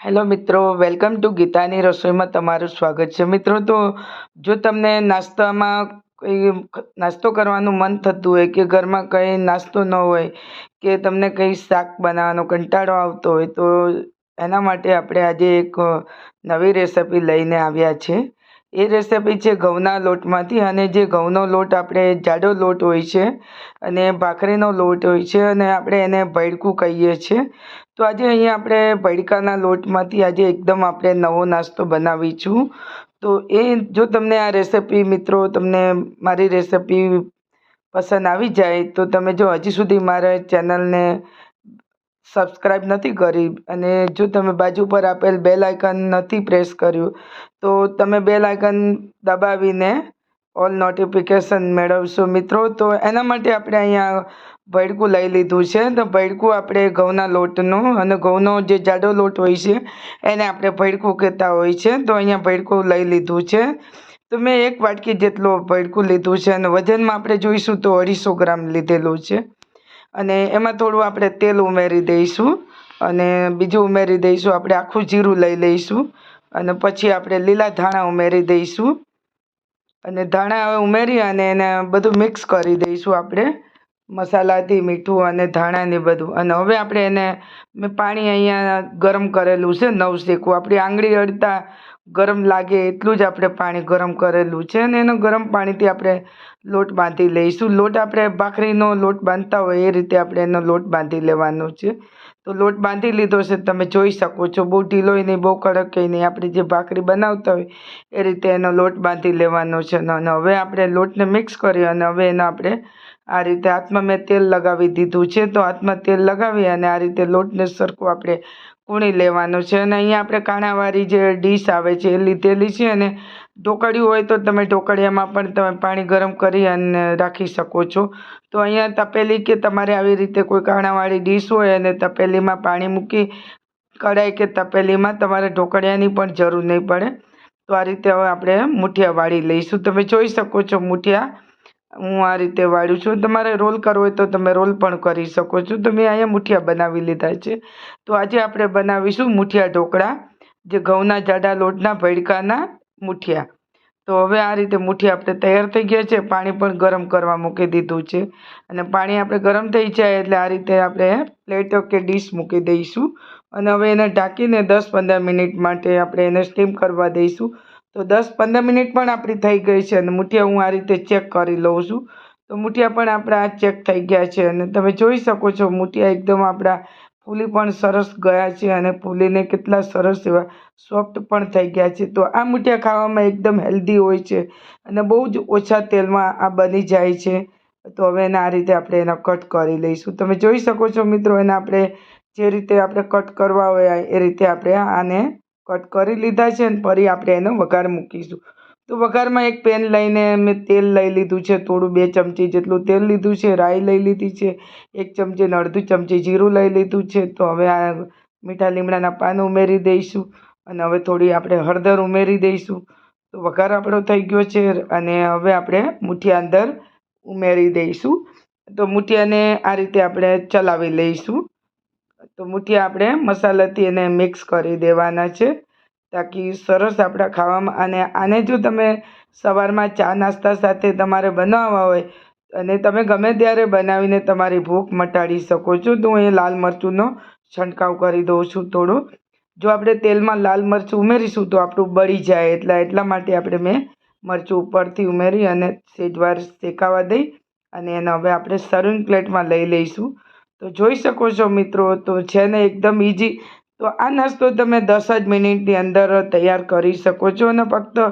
Hello મિત્રો, welcome to ગીતાની રસોઈમાં તમારું સ્વાગત છે. મિત્રો, તો જો તમને નાસ્તામાં કંઈ નાસ્તો કરવાનું મન થતું હોય કે ઘરમાં કંઈ નાસ્તો ન હોય કે તમને કંઈ શાક બનાવવાનો કંટાળો આવતો હોય, તો એના માટે આપણે આજે એક નવી રેસિપી લઈને આવ્યા છે. એ રેસિપી છે ઘઉંના લોટમાંથી અને જે ઘઉંનો લોટ આપણે જાડો લોટ હોય છે અને ભાખરીનો લોટ હોય છે અને આપણે એને ભડકું કહીએ છીએ. તો આજે અહીંયા આપણે ભડકાના લોટમાંથી આજે એકદમ આપણે નવો નાસ્તો બનાવીશું. તો એ જો તમને આ રેસિપી મિત્રો તમને મારી રેસિપી પસંદ આવી જાય, તો તમે જો હજી સુધી મારા ચેનલને સબસ્ક્રાઈબ નથી કરી અને જો તમે બાજુ પર આપેલ બેલ આઇકન નથી પ્રેસ કર્યું, તો તમે બેલ આઇકન દબાવીને ઓલ નોટિફિકેશન મેળવશું. મિત્રો, તો એના માટે આપણે અહીંયા ભડકું લઈ લીધું છે. તો ભડકું આપણે ઘઉંના લોટનું અને ઘઉંનો જે જાડો લોટ હોય છે, એને આપણે ભડકું કહેતા હોય છે. તો અહીંયા ભડકું લઈ લીધું છે. તો મેં એક વાટકી જેટલું ભડકું લીધું છે અને વજનમાં આપણે જોઈશું તો અઢીસો ગ્રામ લીધેલું છે. અને એમાં થોડું આપણે તેલ ઉમેરી દઈશું અને બીજું ઉમેરી દઈશું. આપણે આખું જીરું લઈ લઈશું અને પછી આપણે લીલા ધાણા ઉમેરી દઈશું. અને ધાણા હવે ઉમેરી અને એને બધું મિક્સ કરી દઈશું આપણે. મસાલાથી, મીઠું અને ધાણાને બધું. અને હવે આપણે એને મેં પાણી અહીંયા ગરમ કરેલું છે, નવ શેકું. આપણી આંગળી અડતા ગરમ લાગે એટલું જ આપણે પાણી ગરમ કરેલું છે. અને એનો ગરમ પાણીથી આપણે લોટ બાંધી લઈશું. લોટ આપણે ભાખરીનો લોટ બાંધતા હોય એ રીતે આપણે એનો લોટ બાંધી લેવાનો છે. તો લોટ બાંધી લીધો છે, તમે જોઈ શકો છો, બહુ ઢીલોય નહીં, બહુ કડક નહીં, આપણે જે ભાખરી બનાવતા હોય, એ રીતે એનો લોટ બાંધી લેવાનો છે અને હવે આપણે લોટને મિક્સ કરી, અને હવે એને આપણે આ રીતે હાથમાં મેં તેલ લગાવી દીધું છે, તો હાથમાં તેલ લગાવી, અને આ રીતે લોટને સરખું આપણે કૂણી લેવાનો છે, અને અહીંયા આપણે કાણાવાળી જે ડીશ આવે છે, એ લીધેલી છે, અને ઢોકળિયું હોય તો તમે ઢોકળિયામાં પણ તમે પાણી ગરમ કરી અને રાખી શકો છો. તો અહીંયા તપેલી કે તમારે આવી રીતે કોઈ કાણાવાળી ડીશ હોય અને તપેલીમાં પાણી મૂકી કઢાઈ કે તપેલીમાં તમારે ઢોકળિયાની પણ જરૂર નહીં પડે. તો આ રીતે હવે આપણે મુઠિયા વાળી લઈશું. તમે જોઈ શકો છો મુઠિયા. હું આ રીતે વાળું છું. તમારે રોલ કરવો હોય તો તમે રોલ પણ કરી શકો છો. તો મેં અહીંયા મુઠિયા બનાવી લીધા છે. તો આજે આપણે બનાવીશું મુઠિયા ઢોકળા. જે ઘઉંના જાડા લોટના ભડકાના મુઠિયા. તો હવે આ રીતે મૂઠિયા આપણે તૈયાર થઈ ગયા છે. પાણી પણ ગરમ કરવા મૂકી દીધું છે. અને પાણી આપણે ગરમ થઈ જાય એટલે આ રીતે આપણે પ્લેટ કે ડીશ મૂકી દઈશું. અને હવે એને ઢાંકીને દસ પંદર મિનિટ માટે આપણે એને સ્ટીમ કરવા દઈશું. તો દસ પંદર મિનિટ પણ આપણી થઈ ગઈ છે અને મૂઠિયા હું આ રીતે ચેક કરી લઉં છું. તો મૂઠિયા પણ આપણા ચેક થઈ ગયા છે અને તમે જોઈ શકો છો મૂઠિયા એકદમ આપણા ફૂલી પણ સરસ ગયા છે અને ફૂલીને કેટલા સરસ એવા સોફ્ટ પણ થઈ ગયા છે. તો આ મૂઠિયા ખાવામાં એકદમ હેલ્ધી હોય છે અને બહુ જ ઓછા તેલમાં આ બની જાય છે. તો હવે એને આ રીતે આપણે એના કટ કરી લઈશું. તમે જોઈ શકો છો મિત્રો એને આપણે જે રીતે આપણે કટ કરવા હોય એ રીતે આપણે આને કટ કરી લીધા છે અને ફરી આપણે એનો વઘાર મૂકીશું. તો વઘારમાં એક પેન લઈને મેં તેલ લઈ લીધું છે, થોડું બે ચમચી જેટલું તેલ લીધું છે, રાઈ લઈ લીધી છે, એક ચમચી ને અડધું ચમચી જીરું લઈ લીધું છે. તો હવે આ મીઠા લીમડાના પાન ઉમેરી દઈશું અને હવે થોડી આપણે હળદર ઉમેરી દઈશું. તો વઘાર આપણો થઈ ગયો છે અને હવે આપણે મુઠિયા અંદર ઉમેરી દઈશું. તો મુઠિયાને આ રીતે આપણે ચલાવી લઈશું. તો મુઠિયા આપણે મસાલાથી એને મિક્સ કરી દેવાના છે. તાકી સરસ આપણા ખાવામાં અને આને જો તમે સવારમાં ચા નાસ્તા સાથે તમારે બનાવવા હોય, અને તમે ગમે ત્યારે બનાવીને તમારી ભૂખ મટાડી શકો છો, તો હું એ લાલ મરચુંનો છંટકાવ કરી દઉં છું થોડું. જો આપણે તેલમાં લાલ મરચું ઉમેરીશું, તો આપણું બળી જાય એટલા એટલા માટે આપણે મેં મરચું ઉપરથી ઉમેરી અને સેજવાર શેકાવા દઈ, અને એને હવે આપણે સર્વિંગ પ્લેટમાં લઈ લઈશું. તો જોઈ શકો છો મિત્રો, તો છે ને એકદમ ઇઝી તો આ નાસ્તો તમે દસ જ મિનિટની અંદર તૈયાર કરી શકો છો અને ફક્ત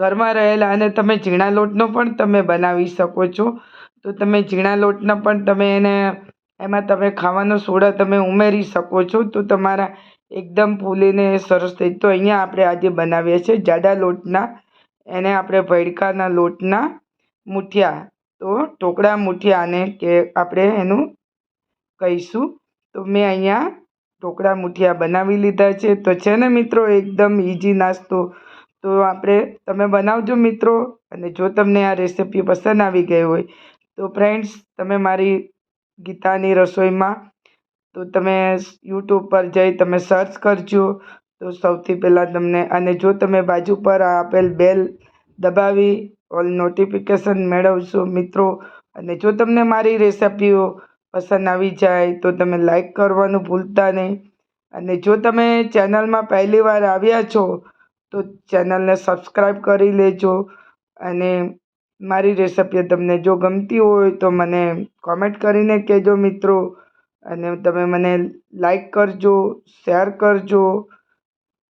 ઘરમાં રહેલા અને તમે ઝીણા લોટનો પણ તમે બનાવી શકો છો. તો તમે ઝીણા લોટના પણ તમે એને એમાં તમે ખાવાનો સોડા તમે ઉમેરી શકો છો. તો તમારા એકદમ ફૂલીને સરસ થઈ તો અહીંયા આપણે આજે બનાવીએ છીએ જાડા લોટના, એને આપણે ભડકાના લોટના મૂઠિયા, તો ઢોકળા મૂઠિયાને કે આપણે એનું કહીશું. તો મેં અહીંયા ઢોકળા, મુઠિયા બનાવી લીધા છે. તો છે ને મિત્રો, એકદમ ઇઝી નાસ્તો. તો આપણે, તમે બનાવજો મિત્રો, અને જો તમને આ રેસીપી પસંદ આવી ગઈ હોય, તો ફ્રેન્ડ્સ તમે મારી ગીતાની રસોઈમાં, તો તમે યુટ્યુબ પર જઈ તમે સર્ચ કરજો. તો સૌથી પહેલાં તમને, અને જો તમે બાજુ પર આપેલ બેલ દબાવી ઓલ નોટિફિકેશન મેળવશો મિત્રો. અને જો તમને મારી રેસિપીઓ પસંદ આવી જાય તો તમે લાઈક કરવાનું ભૂલતા નહીં. અને જો તમે ચેનલમાં પહેલી વાર આવ્યા છો, તો ચેનલને સબસ્ક્રાઈબ કરી લેજો. અને મારી રેસિપી તમને જો ગમતી હોય તો મને કોમેન્ટ કરીને કહેજો મિત્રો. અને તમે મને લાઈક કરજો શેર કરજો.